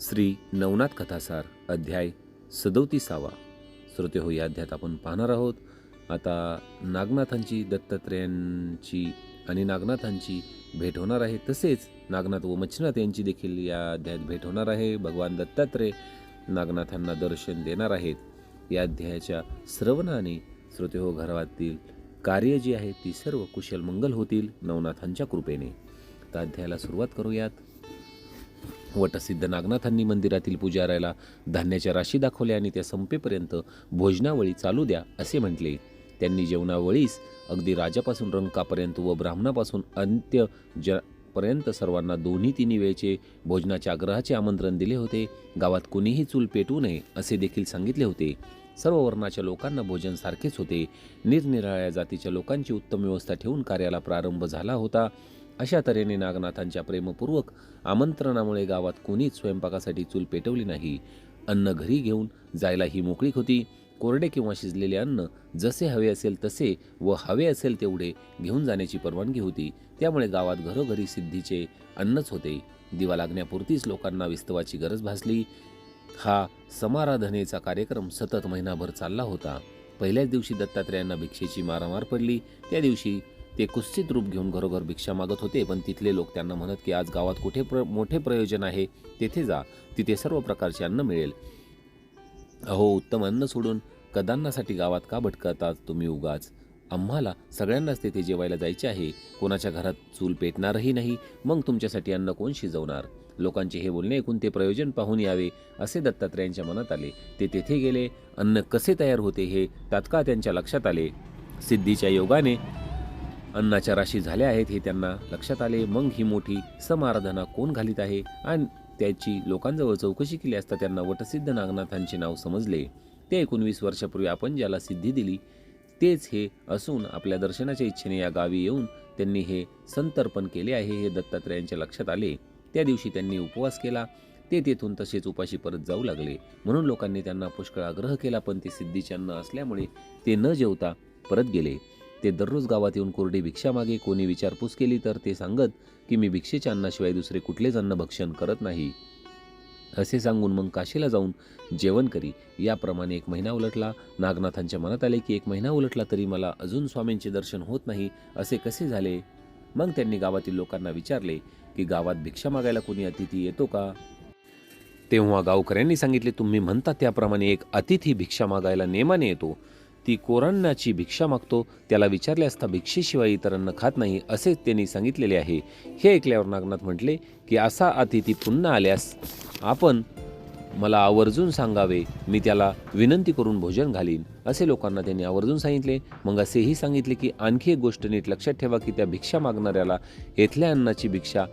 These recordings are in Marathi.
श्री नवनाथ कथासार अध्याय सदोतीसावा. श्रोते हो या अध्यायात आपण पाहणार आहोत आता नागनाथांची दत्तात्रेयांची आणि नागनाथांची भेट होणार आहे. तसेच नागनाथ व मच्छनाथ यांची देखील या अध्यायात भेट होणार आहे. भगवान दत्तात्रय नागनाथांना दर्शन देणार आहेत. या अध्यायाच्या श्रवणाने श्रोते हो घरातील कार्य जी आहे ती सर्व कुशल मंगल होतील नवनाथांच्या कृपेने. तर अध्यायाला सुरुवात करूयात. वटसिद्ध नागनाथांनी मंदिरातील पुजाऱ्याला धान्याच्या राशी दाखवल्या आणि त्या संपेपर्यंत भोजनावळी चालू द्या असे म्हटले. त्यांनी जेवणावळीस अगदी राजापासून रंकापर्यंत व ब्राह्मणापासून अंत्य ज पर्यंत सर्वांना दोन्ही तिन्ही वेळचे भोजनाच्या आग्रहाचे आमंत्रण दिले होते. गावात कोणीही चूल पेटवू नये असे देखील सांगितले होते. सर्व वर्णाच्या लोकांना भोजन सारखेच होते. निरनिराळ्या जातीच्या लोकांची उत्तम व्यवस्था ठेवून कार्याला प्रारंभ झाला होता. अशा तऱ्हेने नागनाथांच्या प्रेमपूर्वक आमंत्रणामुळे गावात कोणीच स्वयंपाकासाठी चूल पेटवली नाही. अन्न घरी घेऊन जायला ही मोकळीक होती. कोरडे किंवा शिजलेले अन्न जसे हवे असेल तसे व हवे असेल तेवढे घेऊन जाण्याची परवानगी होती. त्यामुळे गावात घरोघरी सिद्धीचे अन्नच होते. दिवा लागण्यापुरतीच लोकांना विस्तवाची गरज भासली. हा समाराधनेचा कार्यक्रम सतत महिनाभर चालला होता. पहिल्याच दिवशी दत्तात्रेयांना भिक्षेची मारामार पडली. त्या दिवशी ते कुस्तीत रूप घेऊन घरोघर भिक्षा मागत होते पण तिथले लोक त्यांना म्हणत की आज गावात कुठे प्र मोठे प्रयोजन आहे? तेथे जा. तिथे सर्व प्रकारचे अन्न मिळेल. अहो उत्तम अन्न सोडून कदांनासाठी गावात का भटकतात तुम्ही उगाच? आम्हाला सगळ्यांनाच तेथे जेवायला जायचे आहे. कोणाच्या घरात चूल पेटणारही नाही. मग तुमच्यासाठी अन्न कोण शिजवणार? लोकांचे हे बोलणे ऐकून ते प्रयोजन पाहून यावे असे दत्तात्रेयांच्या मनात आले. ते तेथे गेले. अन्न कसे तयार होते हे तात्काळ त्यांच्या लक्षात आले. सिद्धीच्या योगाने अन्नाच्या राशी झाल्या आहेत हे त्यांना लक्षात आले. मग ही मोठी समाराधना कोण घालीत आहे? आणि त्याची लोकांजवळ चौकशी केली असता त्यांना वटसिद्ध नागनाथांचे नाव समजले. ते एकोणवीस वर्षापूर्वी आपण ज्याला सिद्धी दिली तेच हे असून आपल्या दर्शनाच्या इच्छेने या गावी येऊन त्यांनी हे संतर्पण केले आहे हे दत्तात्रयांच्या लक्षात आले. त्या दिवशी त्यांनी उपवास केला. ते तेथून तसेच उपाशी परत जाऊ लागले. म्हणून लोकांनी त्यांना पुष्कळ आग्रह केला पण ते सिद्धीचे अन्न असल्यामुळे ते न जेवता परत गेले. ते दररोज गावात येऊन कोरडी भिक्षा मागे कोणी विचारपूस केली तर ते सांगत की मी भिक्षेच्या अन्नाशिवाय दुसरे कुठलेच अन्न भक्षण करत नाही. असे सांगून मग काशीला जाऊन जेवण करी. याप्रमाणे एक महिना उलटला. नागनाथांच्या मनात आले की एक महिना उलटला तरी मला अजून स्वामींचे दर्शन होत नाही. असे कसे झाले? मग त्यांनी गावातील लोकांना विचारले की गावात भिक्षा मागायला कोणी अतिथी येतो का? तेव्हा गावकऱ्यांनी सांगितले तुम्ही म्हणता त्याप्रमाणे एक अतिथी भिक्षा मागायला नेमाने येतो. ती कोरांनाची भिक्षा मागतो त्याला विचारले असता भिक्षेशिवाय इतर अन्न खात नाही असे त्यांनी सांगितलेले आहे. हे ऐकल्यावर नागनाथ म्हटले की असा अतिथी पुन्हा आल्यास आपण मला आवर्जून सांगावे मी त्याला विनंती करून भोजन घालीन. असे लोकांना त्यांनी आवर्जून सांगितले. मग असेही सांगितले की आणखी एक गोष्ट नीट लक्षात ठेवा की त्या भिक्षा मागणाऱ्याला येथल्या अन्नाची भिक्षा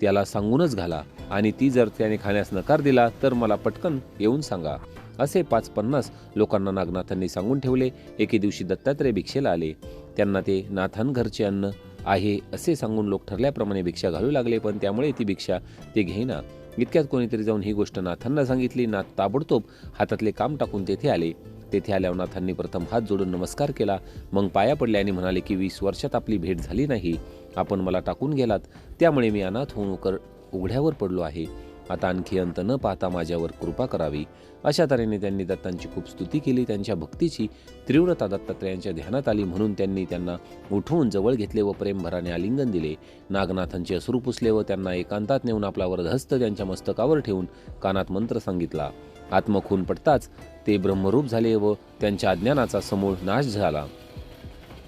त्याला सांगूनच घाला आणि ती जर त्याने खाण्यास नकार दिला तर मला पटकन येऊन सांगा. असे पाच पन्नास लोकांना नागनाथांनी सांगून ठेवले. एके दिवशी दत्तात्रय भिक्षेला आले. त्यांना ते नाथान घरचे अन्न आहे असे सांगून लोक ठरल्याप्रमाणे भिक्षा घालू लागले पण त्यामुळे ती भिक्षा ते घेईना. इतक्यात कोणीतरी जाऊन ही गोष्ट नाथांना सांगितली. नाथ ताबडतोब हातातले काम टाकून तेथे आले. तेथे आल्यावर नाथांनी प्रथम हात जोडून नमस्कार केला. मग पाया पडले आणि म्हणाले की वीस वर्षात आपली भेट झाली नाही. आपण मला टाकून गेलात. त्यामुळे मी अनाथ होऊन उकर उघड्यावर पडलो आहे. आता आणखी अंत न पाहता माझ्यावर कृपा करावी. अशा तऱ्हेने त्यांनी दत्तांची खूप स्तुती केली त्यांच्या भक्तीची तीव्रता दत्तात्रयांच्या ध्यानात आली म्हणून त्यांनी त्यांना उठवून जवळ घेतले व प्रेमभराने आलिंगन दिले. नागनाथांचे अश्रू पुसले व त्यांना एकांतात नेऊन आपला वरदहस्त त्यांच्या मस्तकावर ठेवून कानात मंत्र सांगितला. आत्मखून पडताच ते ब्रह्मरूप झाले व त्यांच्या अज्ञानाचा समूळ नाश झाला.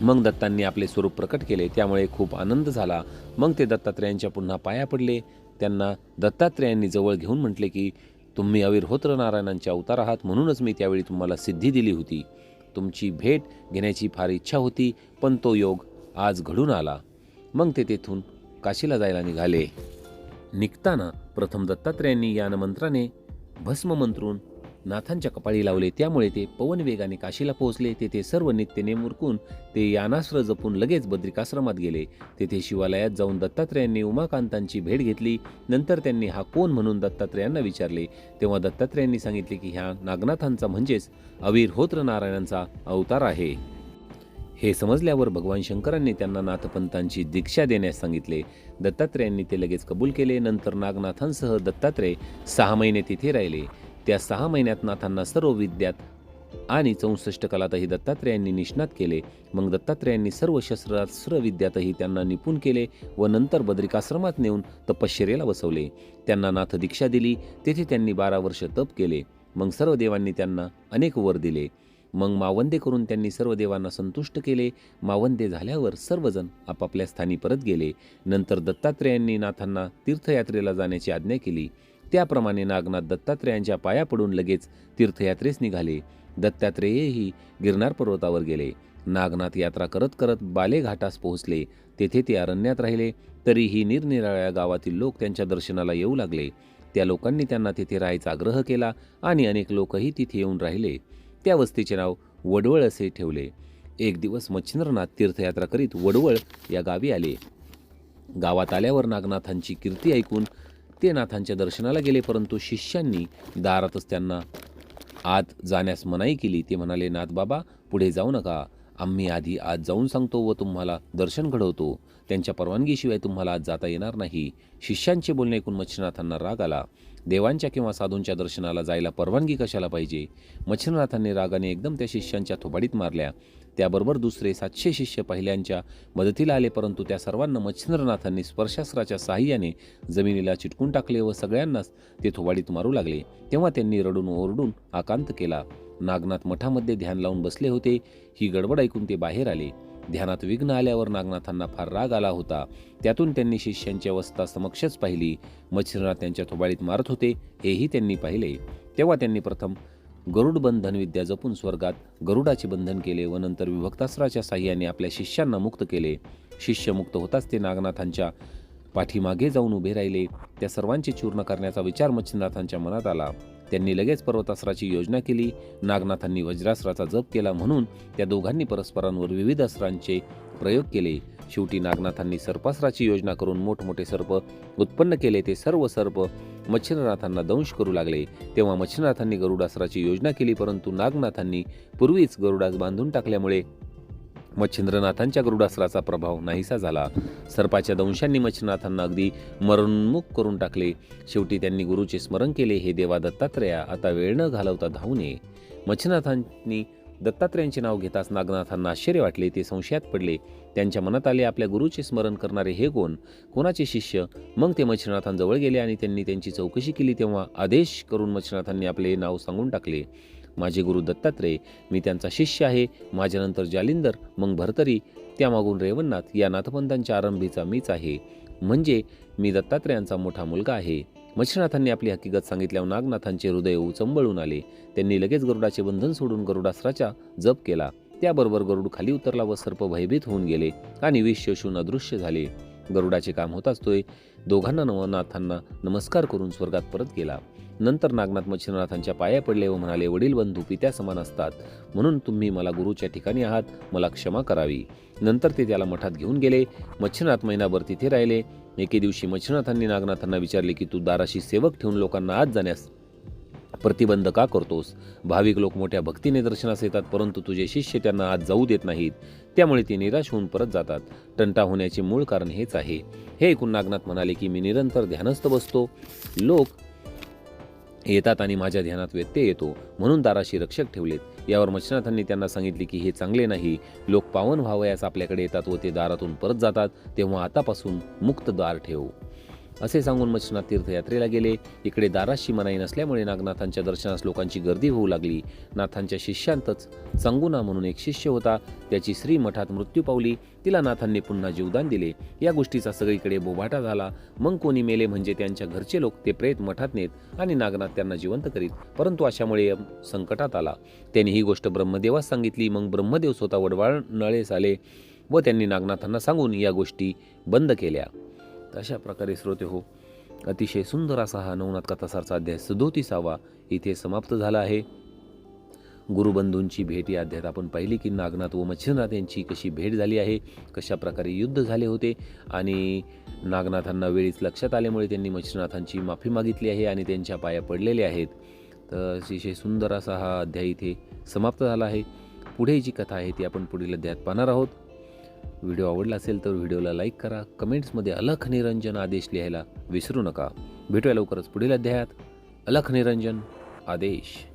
मग दत्तांनी आपले स्वरूप प्रकट केले त्यामुळे खूप आनंद झाला. मग ते दत्तात्रयांच्या पुन्हा पाया पडले. त्यांना दत्तात्रेयांनी जवळ घेऊन म्हटले की तुम्ही अविरहोत्र नारायणांचे अवतार आहात म्हणूनच मी त्यावेळी तुम्हाला सिद्धी दिली होती. तुमची भेट घेण्याची फार इच्छा होती पण तो योग आज घडून आला. मग ते तेथून काशीला जायला निघाले. निघताना प्रथम दत्तात्रेयांनी यानमंत्राने भस्म मंत्रून नाथांच्या कपाळी लावले त्यामुळे ते पवन वेगाने काशीला पोहोचले. तेथे सर्व नित्य मुरकून ते यानास्त्र जपून लगेच बद्रिकाश्रमात गेले. तेथे शिवालयात जाऊन दत्तात्रेयांनी उमाकांतांची भेट घेतली. नंतर त्यांनी हा कोण म्हणून दत्तात्रयांना विचारले? तेव्हा दत्तात्रयांनी सांगितले की ह्या नागनाथांचा म्हणजेच अवीर होत्र नारायणांचा अवतार आहे. हे समजल्यावर भगवान शंकरांनी त्यांना नाथपंतांची दीक्षा देण्यास सांगितले. दत्तात्रेयांनी ते लगेच कबूल केले. नंतर नागनाथांसह दत्तात्रेय सहा महिने तिथे राहिले. त्या सहा महिन्यात नाथांना सर्व विद्यात आणि चौसष्ट कलातही दत्तात्रेयांनी निष्णात केले. मग दत्तात्रेयांनी सर्व शस्त्रास्त्र विद्यातही त्यांना निपुण केले व नंतर बद्रिकाश्रमात नेऊन तपश्चर्याला बसवले. त्यांना नाथ दीक्षा दिली तेथे त्यांनी बारा वर्ष तप केले. मग सर्व देवांनी त्यांना अनेक वर दिले. मग मावंदे करून त्यांनी सर्व देवांना संतुष्ट केले. मावंदे झाल्यावर सर्वजण आपापल्या स्थानी परत गेले. नंतर दत्तात्रेयांनी नाथांना तीर्थयात्रेला जाण्याची आज्ञा केली. त्याप्रमाणे नागनाथ दत्तात्रेयांच्या पाया पडून लगेच तीर्थयात्रेस निघाले. दत्तात्रेयही गिरनार पर्वतावर गेले. नागनाथ यात्रा करत करत बाले घाटास पोहोचले. तेथे ते अरण्यात राहिले. तरीही निरनिराळ्या गावातील लोक त्यांच्या दर्शनाला येऊ लागले. त्या लोकांनी त्यांना तिथे राहायचा आग्रह केला आणि अनेक लोकही तिथे येऊन राहिले. त्या वस्तीचे नाव वडवळ असे ठेवले. एक दिवस मच्छिंद्रनाथ तीर्थयात्रा करीत वडवळ या गावी आले. गावात आल्यावर नागनाथांची कीर्ती ऐकून ते नाथांच्या दर्शनाला गेले परंतु शिष्यांनी दारातच त्यांना आत जाण्यास मनाई केली. ते म्हणाले नाथ बाबा पुढे जाऊ नका. आम्ही आधी आज जाऊन सांगतो व तुम्हाला दर्शन घडवतो. त्यांच्या परवानगीशिवाय तुम्हाला आज जाता येणार नाही. शिष्यांचे बोलणे ऐकून मच्छिनाथांना राग आला. देवांच्या किंवा साधूंच्या दर्शनाला जायला परवानगी कशाला पाहिजे? मच्छिनाथांनी रागाने एकदम त्या शिष्यांच्या थोबाडीत मारल्या. त्याबरोबर दुसरे सातशे शिष्य पहिल्यांच्या मदतीला आले परंतु त्या सर्वांना मच्छिंद्रनाथांनी स्पर्शास्त्राच्या साहाय्याने जमिनीला चिटकून टाकले व सगळ्यांनाच ते थोबाडीत मारू लागले. तेव्हा त्यांनी रडून ओरडून आकांत केला. नागनाथ मठामध्ये ध्यान लावून बसले होते. ही गडबड ऐकून ते बाहेर आले. ध्यानात विघ्न आल्यावर नागनाथांना फार राग आला होता. त्यातून त्यांनी शिष्यांची अवस्था समक्षच पाहिली. मच्छिंद्रनाथ त्यांच्या थोबाळीत मारत होते हेही त्यांनी पाहिले. तेव्हा त्यांनी प्रथम गरुड बंधन विद्या जपून स्वर्गात गरुडाचे बंधन केले व नंतर विभक्तास्त्राच्या साह्याने आपल्या शिष्यांना मुक्त केले. शिष्य मुक्त होताच ते नागनाथांच्या पाठीमागे जाऊन उभे राहिले. त्या सर्वांचे चूर्ण करण्याचा विचार मच्छिंद्रनाथांच्या मनात आला. त्यांनी लगेच पर्वतास्त्राची योजना केली. नागनाथांनी वज्रास्त्राचा जप केला म्हणून त्या दोघांनी परस्परांवर विविध अस्त्रांचे प्रयोग केले. शेवटी नागनाथांनी सर्पास्त्राची योजना करून मोठमोठे सर्प उत्पन्न केले. ते सर्व सर्प मच्छिंद्रनाथांना दंश करू लागले. तेव्हा मच्छिंद्रनाथांनी गरुडास्त्राची योजना केली परंतु नागनाथांनी पूर्वीच गरुडास बांधून टाकल्यामुळे मच्छिंद्रनाथांच्या गरुडास्त्राचा प्रभाव नाहीसा झाला. सर्पाच्या दंशांनी मच्छिंद्रनाथांना अगदी मरणमुख करून टाकले. शेवटी त्यांनी गुरुचे स्मरण केले. हे देवा दत्तात्रेया आता वेळ न घालवता धावून ये मच्छिंद्रनाथांनी दत्तात्रेयांचे नाव घेताच नागनाथांना आश्चर्य वाटले. ते संशयात पडले. त्यांच्या मनात आले आपल्या गुरुचे स्मरण करणारे हे कोण? कोणाचे शिष्य? मग ते मच्छिनाथांजवळ गेले आणि त्यांनी त्यांची चौकशी केली. तेव्हा आदेश करून मच्छिनाथांनी आपले नाव सांगून टाकले. माझे गुरु दत्तात्रेय मी त्यांचा शिष्य आहे. माझ्यानंतर जालिंदर मग भरतरी त्यामागून रेवणनाथ या नाथपंथांच्या आरंभीचा मीच आहे. म्हणजे मी दत्तात्रेयांचा मोठा मुलगा आहे. मच्छिनाथांनी आपली हकीकत सांगितल्यावर नागनाथांचे हृदय उचंबळून आले. त्यांनी लगेच गरुडाचे बंधन सोडून गरुडास्त्राचा जप केला. त्याबरोबर गरुड खाली उतरला व सर्प भयभीत होऊन गेले आणि विष शोषून अदृश्य झाले. गरुडाचे काम होताच असतोय दोघांना नवनाथांना नमस्कार करून स्वर्गात परत गेला. नंतर नागनाथ मच्छिंद्रनाथांच्या पाया पडले व म्हणाले वडील बंधू पित्या समान असतात. म्हणून तुम्ही मला गुरुच्या ठिकाणी आहात. मला क्षमा करावी. नंतर ते त्याला मठात घेऊन गेले. मच्छिंद्रनाथ महिनाभर तिथे राहिले. एके दिवशी मच्छिंद्रनाथांनी नागनाथांना विचारले की तू दाराशी सेवक ठेवून लोकांना आत जाण्यास प्रतिबंध का करतोस? भाविक लोक मोठ्या भक्तीने दर्शनास येतात परंतु तुझे शिष्य त्यांना आत जाऊ देत नाहीत. त्यामुळे ते निराश होऊन परत जातात. टंटा होण्याचे मूळ कारण हेच आहे. हे ऐकून नागनाथ म्हणाले की मी निरंतर ध्यानस्थ बसतो. लोक येतात आणि माझ्या ध्यानात व्यत्यय येतो म्हणून दाराशी रक्षक ठेवलेत. यावर मच्छनाथांनी त्यांना सांगितले की हे चांगले नाही. लोक पावन व्हावयास आपल्याकडे येतात व ते दारातून परत जातात. तेव्हा आतापासून मुक्त दार ठेवू. असे सांगून मच्छिनाथ तीर्थयात्रेला गेले. इकडे दाराशी मनाई नसल्यामुळे नागनाथांच्या दर्शनास लोकांची गर्दी होऊ लागली. नाथांच्या शिष्यांतच संगुना म्हणून एक शिष्य होता. त्याची श्री मठात मृत्यू पावली. तिला नाथांनी पुन्हा जीवदान दिले. या गोष्टीचा सगळीकडे बोभाटा झाला. मग कोणी मेले म्हणजे त्यांच्या घरचे लोक ते प्रेत मठात नेत आणि नागनाथ त्यांना जिवंत करीत. परंतु अशामुळे संकटात आला. त्यांनी ही गोष्ट ब्रह्मदेवास सांगितली. मग ब्रह्मदेव स्वतः वडवाळ नळेस आले व त्यांनी नागनाथांना सांगून या गोष्टी बंद केल्या. अशा प्रकारे श्रोते हो अतिशय सुंदर असा हा नवनाथ कथासारचा अध्याय सदोतीसावा इथे समाप्त झाला आहे. गुरुबंधूंची भेट या अध्यायात आपण पाहिली की नागनाथ व मच्छिंद्रनाथ यांची कशी भेट झाली आहे कशा प्रकारे युद्ध झाले होते आणि नागनाथांना वेळीच लक्षात आल्यामुळे त्यांनी मच्छिंद्रनाथांची माफी मागितली आहे आणि त्यांच्या पाया पडलेले आहेत. तर अतिशय सुंदर असा हा अध्याय इथे समाप्त झाला आहे. पुढे जी कथा आहे ती आपण पुढील अध्यायात पाहणार आहोत. व्हिडिओ आवडला असेल तर व्हिडिओला लाईक करा कमेंट्समध्ये अलख निरंजन आदेश लिहायला विसरू नका. भेटूया लवकरच पुढील अध्यायात. अलख निरंजन आदेश.